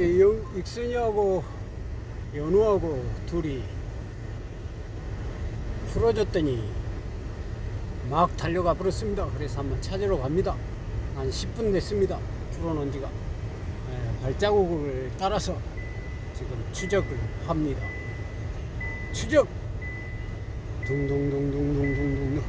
영, 익순이하고 연우하고 둘이 풀어줬더니 막 달려가 버렸습니다. 그래서 한번 찾으러 갑니다. 한 10분 됐습니다. 풀어놓은 지가. 예, 발자국을 따라서 지금 추적을 합니다. 추적! 둥둥둥둥둥둥둥둥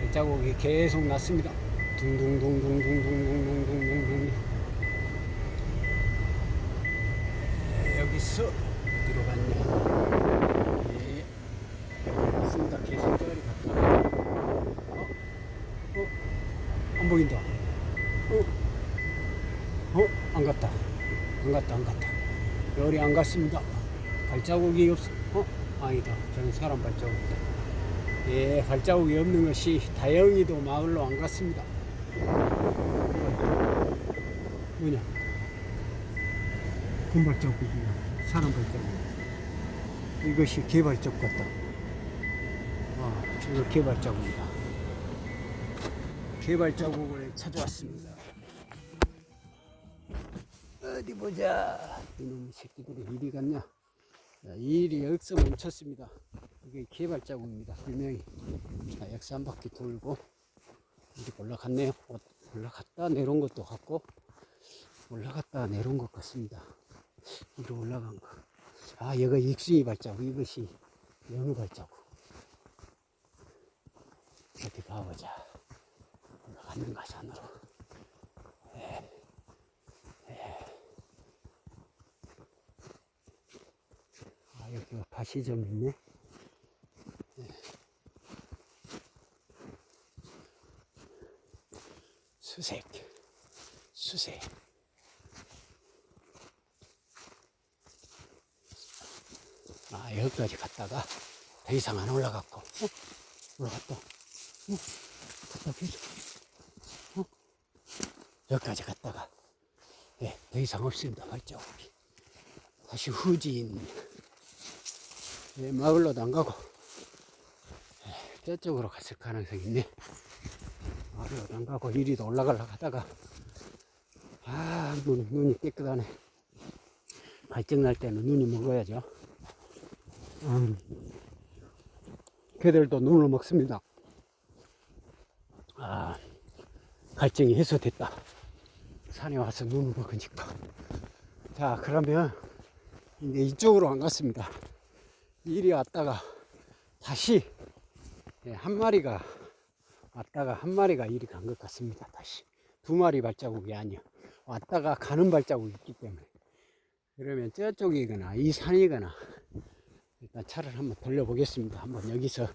발자국이 계속 났습니다. 둥둥둥둥둥둥둥둥둥둥 예, 여기서 어디로 갔냐? 예, 여기 갔습니다. 계속 저리 갔다. 어? 어? 안 보인다. 어? 어? 안 갔다. 안 갔다, 안 갔다. 열이 안 갔습니다. 발자국이 없어. 어? 아니다. 저는 사람 발자국이다. 예, 발자국이 없는 것이 다행히도 마을로 안 갔습니다. 뭐냐? 금발자국이냐? 사람 발자국. 이것이 개발자국 같다. 아, 이거 개발 자국이다. 개발 자국을 찾아왔습니다. 어디 보자. 이놈의 새끼들이 이리 갔냐? 자, 이 일이 여기서 멈췄습니다. 이게 개발 자국입니다. 분명히. 자, 역사 한 바퀴 돌고, 이리 올라갔네요. 어, 올라갔다 내려온 것도 같고, 올라갔다 내려온 것 같습니다. 위로 올라간 거. 아, 얘가 익순이 발자국. 이것이 연우 발자국. 어디 가보자. 올라갔는가, 산으로. 아, 여기가 가시점 있네. 네. 수색, 수색. 아, 여기까지 갔다가 더 이상 안 올라갔고, 어? 올라갔다. 어? 갔다 계속. 어? 여기까지 갔다가, 예, 더 이상 없습니다, 발자국이. 다시 후진. 예, 마을로도 안 가고 예, 저쪽으로 갔을 가능성이 있네. 마을로도 안 가고 이리도 올라가려고 하다가 아 눈, 눈이 깨끗하네. 발정 날 때는 눈이 먹어야죠. 음, 개들도 눈을 먹습니다. 아 갈증이 해소됐다. 산에 와서 눈을 먹으니까. 자 그러면 이제 이쪽으로 안 갔습니다. 이리 왔다가 다시 예, 한 마리가 왔다가 한 마리가 이리 간 것 같습니다. 다시 두 마리 발자국이 아니요. 왔다가 가는 발자국이 있기 때문에 그러면 저쪽이거나 이 산이거나 일단 차를 한번 돌려보겠습니다. 한번 여기서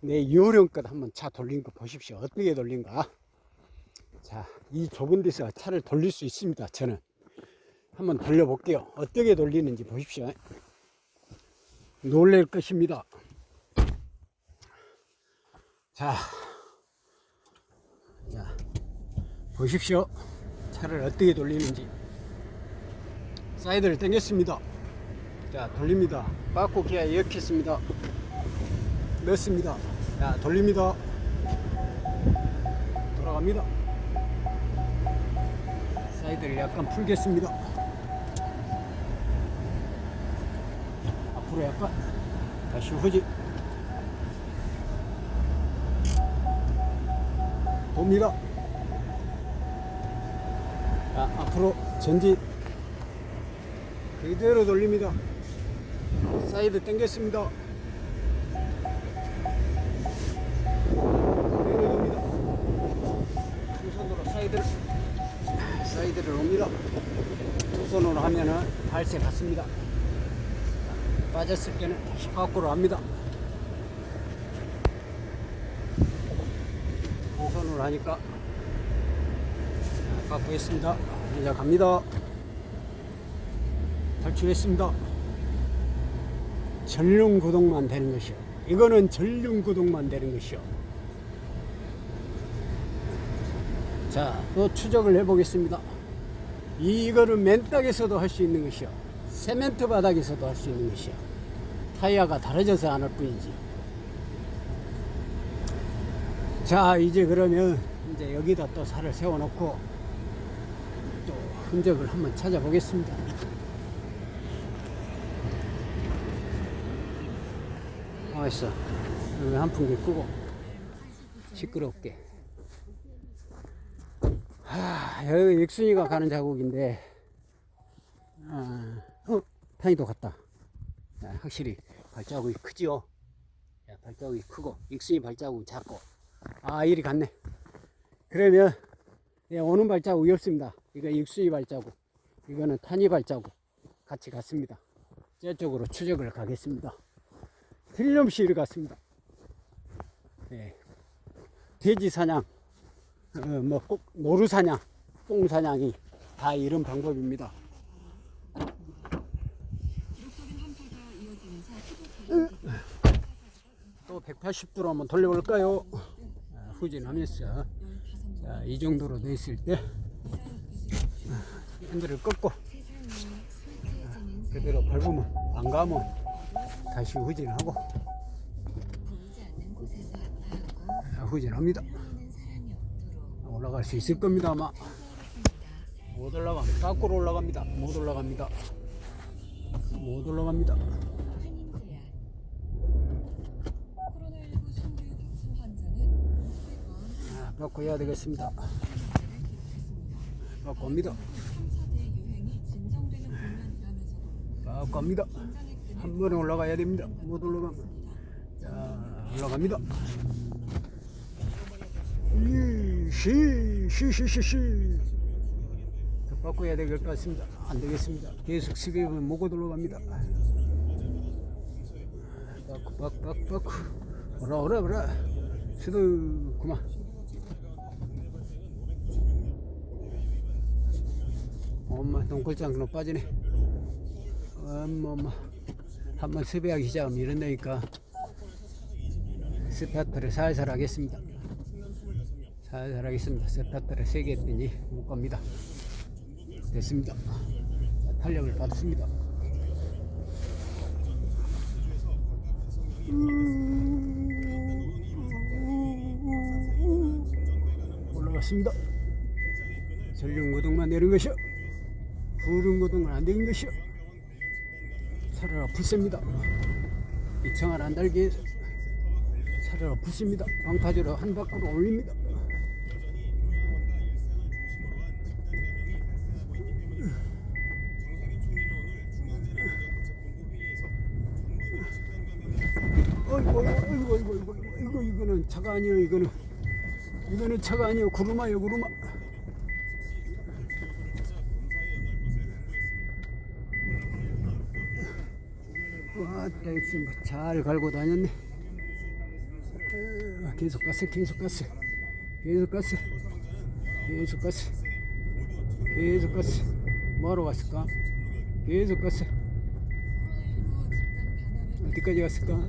내 요령껏 한번 차 돌린 거 보십시오. 어떻게 돌린가? 자, 이 좁은 데서 차를 돌릴 수 있습니다. 저는 한번 돌려볼게요. 어떻게 돌리는지 보십시오. 놀랄 것입니다. 자, 자, 보십시오. 차를 어떻게 돌리는지. 사이드를 당겼습니다. 자, 돌립니다. 빠꾸 기아 이렇겠습니다. 넣습니다. 자, 돌립니다. 돌아갑니다. 사이드를 약간 풀겠습니다. 앞으로 약간 다시 후지 돕니다 자, 앞으로 전진 그대로 돌립니다 사이드 당겼습니다 돕니다 두 손으로 사이드를 사이드를 옵니다 두 손으로 하면은 발색 같습니다 빠졌을 때는 다시 밖으로 합니다. 두 손으로 하니까 바꾸겠습니다. 이제 갑니다. 탈출했습니다. 전륜 구동만 되는 것이요. 이거는 전륜 구동만 되는 것이요. 자, 또 추적을 해보겠습니다. 이거는 맨땅에서도 할 수 있는 것이요. 세멘트 바닥에서도 할 수 있는 것이요. 타이어가 달아져서 안 할 뿐이지. 자, 이제 그러면 이제 여기다 또 살을 세워놓고 또 흔적을 한번 찾아보겠습니다. 가만있어. 여기 한풍기 끄고 시끄럽게. 하, 여기 익순이가 가는 자국인데, 아, 어, 탄이도 갔다. 야, 확실히 발자국이 크지요. 야, 발자국이 크고, 익순이 발자국이 작고. 아, 이리 갔네. 그러면, 예, 오는 발자국이 없습니다. 이거 익순이 발자국. 이거는 탄이 발자국. 같이 갔습니다. 저쪽으로 추적을 가겠습니다. 틀림없이 이리 갔습니다. 예. 돼지 사냥, 어, 뭐, 꼭, 노루 사냥, 똥 사냥이 다 이런 방법입니다. 또 180도로 한번 돌려볼까요? 아, 후진하면서 자, 이 정도로 돼 있을 때 아, 핸들을 꺾고 아, 그대로 밟으면 안 가면 다시 후진하고 아, 후진합니다. 올라갈 수 있을 겁니다 아마 못 올라갑니다. 거꾸로 올라갑니다. 못 올라갑니다. 못 올라갑니다. 코로나19 신규 확진 환자는 600원 아, 바꿔야 되겠습니다. 바꿔입니다. 3차 대유행이 진정되는 국면이라면서도 바꿔입니다. 한 번에 올라가야 됩니다. 못 올라가면 자 올라갑니다. 시시 시 시시 더 바꿔야 될 것 같습니다. 안 되겠습니다. 계속 스geb은 목고 올라갑니다. 바꾸 바꾸 바꾸 바꾸 오라 오라 오라 수도 그만. 엄마 동글장로 빠지네. 엄마 엄마 한번 습외하기 시작하면 이런다니까 스타트를 살살 하겠습니다. 살살 하겠습니다. 스타트를 세개 했더니 못 갑니다. 됐습니다. 자, 탄력을 받습니다. 올라갔습니다. 전륜고등만 내린 것이요. 구름고등은 안 되는 것이요 차를 아프습니다. 이 청을 안 달기 위해서 차를 아프습니다. 방파제로 한 바퀴로 올립니다. 어이구, 어이구, 어이구, 어이구, 이거, 이거는 차가 아니에요, 이거는. 이거는 차가 아니에요, 구루마요, 구루마. 와, 땡스 잘 갈고 다녔네. 어, 계속 갔어, 계속 갔어, 계속 갔어, 계속 갔어, 계속 갔어. 뭐하러 갔을까? 계속 갔어. 어디까지 갔을까?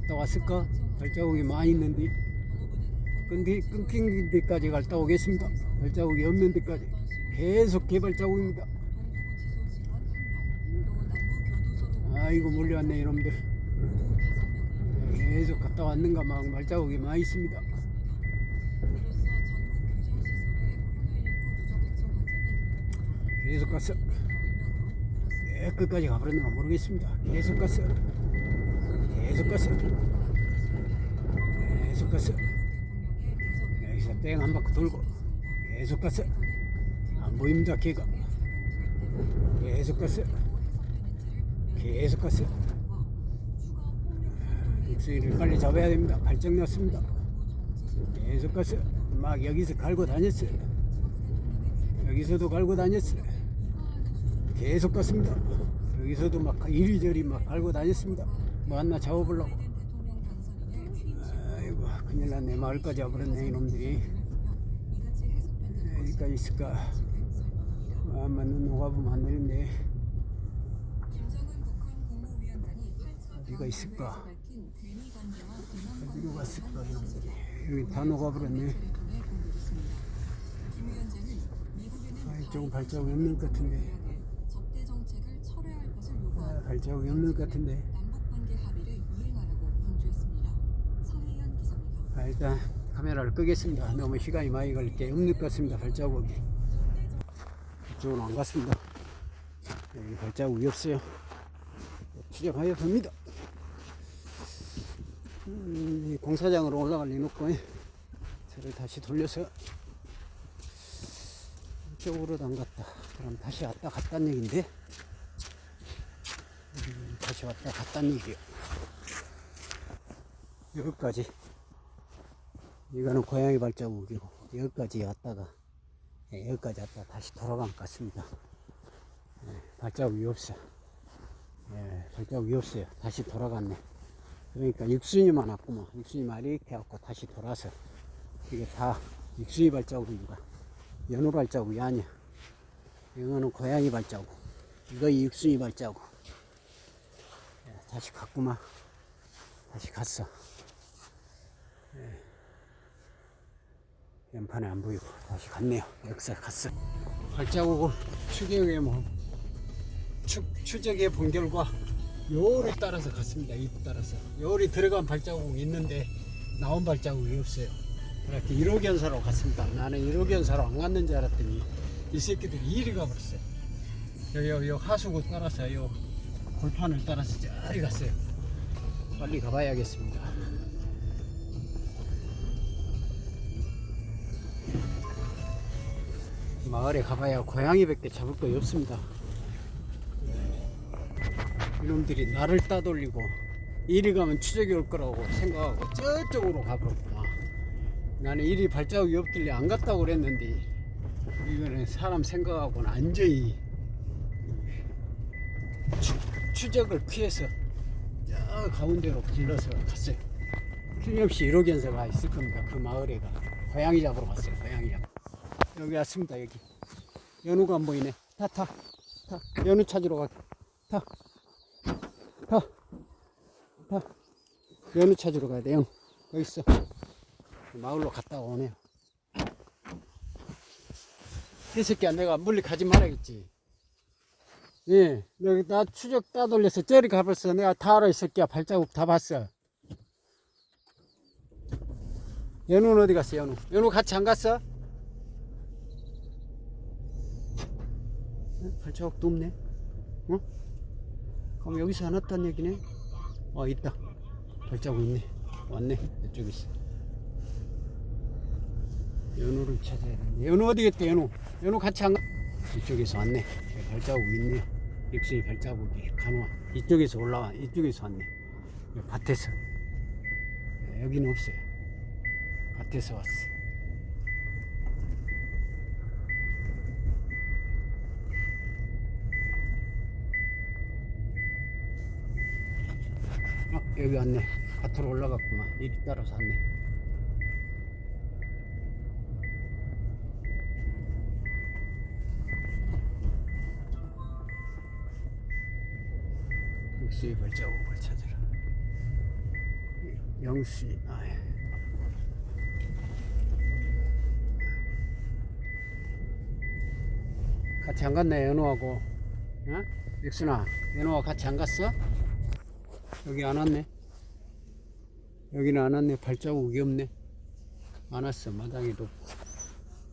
갔다 왔을까? 발자국이 많이 있는데. 근데 끊긴 데까지 갔다 오겠습니다. 발자국이 없는 데까지. 계속 개발자국입니다. 아이고 몰려왔네 이놈들. 계속 갔다 왔는가 막 말자국이 많이 있습니다. 계속 갔어 예, 끝까지 가버렸는가 모르겠습니다. 계속 갔어 계속 갔어 계속 갔어 여기서 땡 한 바퀴 돌고 계속 갔어 안 보입니다 걔가. 계속 갔어 계속 갔어요. 육수를 빨리 잡아야 됩니다. 발정 났습니다. 계속 갔어요. 막 여기서 갈고 다녔어요. 여기서도 갈고 다녔어요. 계속 갔습니다. 여기서도 막 이리저리 막 갈고 다녔습니다. 뭐 하나 잡아보려고. 아이고 큰일 났네. 마을까지 와버렸네 이놈들이. 여기까지 있을까. 아마 눈 녹아보면 안 되는데. 어디가 있을까? 어디로 갔을까? 여기 다 녹아버렸네. 아, 이쪽은 발자국이 없는 것 같은데. 아, 발자국이 없는 것 같은데. 아, 일단 카메라를 끄겠습니다. 너무 시간이 많이 걸릴 게 없는 것 같습니다 발자국이. 이쪽은 안 갔습니다. 여기 발자국이 없어요. 이 공사장으로 올라갈 리놓고 차를 다시 돌려서 이쪽으로 담갔다. 그럼 다시 왔다 갔다는 얘긴데 음, 다시 왔다 갔다는 얘기요. 여기까지 이거는 고양이 발자국이고 여기까지 왔다가 예, 여기까지 왔다 다시 돌아간 것 같습니다. 예, 발자국이 없어. 예, 발자국이 없어요. 다시 돌아갔네. 그러니까 육순이만 왔구만. 육순이만 이렇게 왔고 다시 돌아서 이게 다 육순이 발자국인가. 연우 발자국이 아니야. 이거는 고양이 발자국. 이거 육순이 발자국. 예, 다시 갔구만. 다시 갔어. 예. 연판에 안 보이고 다시 갔네요. 역사 갔어. 발자국을 추격에 뭐 추, 추적해 본 결과 요를 따라서 갔습니다. 이 따라서 요리 들어간 발자국이 있는데 나온 발자국이 없어요. 그렇게 1호 견사로 갔습니다. 나는 1호 견사로 안 갔는 줄 알았더니 이 새끼들이 이리 가버렸어요. 요, 요, 요 하수구 따라서 요 골판을 따라서 저리 갔어요. 빨리 가봐야겠습니다. 마을에 가봐야 고양이밖에 잡을 거 없습니다. 이놈들이 나를 따돌리고 이리 가면 추적이 올 거라고 생각하고 저쪽으로 가버렸구나. 나는 이리 발자국이 없길래 안 갔다고 그랬는데 이거는 사람 생각하고는 완전히 추, 추적을 피해서 저 가운데로 길러서 갔어요. 틀림없이 1호 견사가 있을 겁니다. 그 마을에가 고양이 잡으러 갔어요. 고양이 잡. 여기 왔습니다. 여기 연우가 안 보이네. 타 타. 타. 연우 찾으러 가. 타. 타. 타. 연우 찾으러 가야 돼. 영. 여기 있어. 마을로 갔다 오네요. 이 새끼야 내가 멀리 가지 말아야겠지. 예, 여기 나 추적 따돌려서 저리 가봤어. 내가 다 알아 이 새끼야 발자국 다 봤어. 연우는 어디 갔어 연우? 연우 같이 안 갔어? 어? 발자국도 없네. 어? 그럼 여기서 안 왔단 얘기네? 어, 있다. 발자국 있네. 왔네. 이쪽에 있어. 연우를 찾아야 되는데. 연우 어디 갔대, 연우? 연우 같이 안 가? 이쪽에서 왔네. 발자국이 있네요. 육순이 발자국이 간화. 이쪽에서 올라와. 이쪽에서 왔네. 밭에서. 네, 여기는 없어요. 밭에서 왔어. 여기 왔네. 밭으로 올라갔구만. 이리 따라서 왔네. 육수의 발자국을 찾으라. 영수이, 아, 같이 안 갔네, 연우하고. 어? 육순아, 연우와 같이 안 갔어? 여기 안 왔네. 여기는 안 왔네. 발자국이 없네. 안 왔어. 마당에도 없고.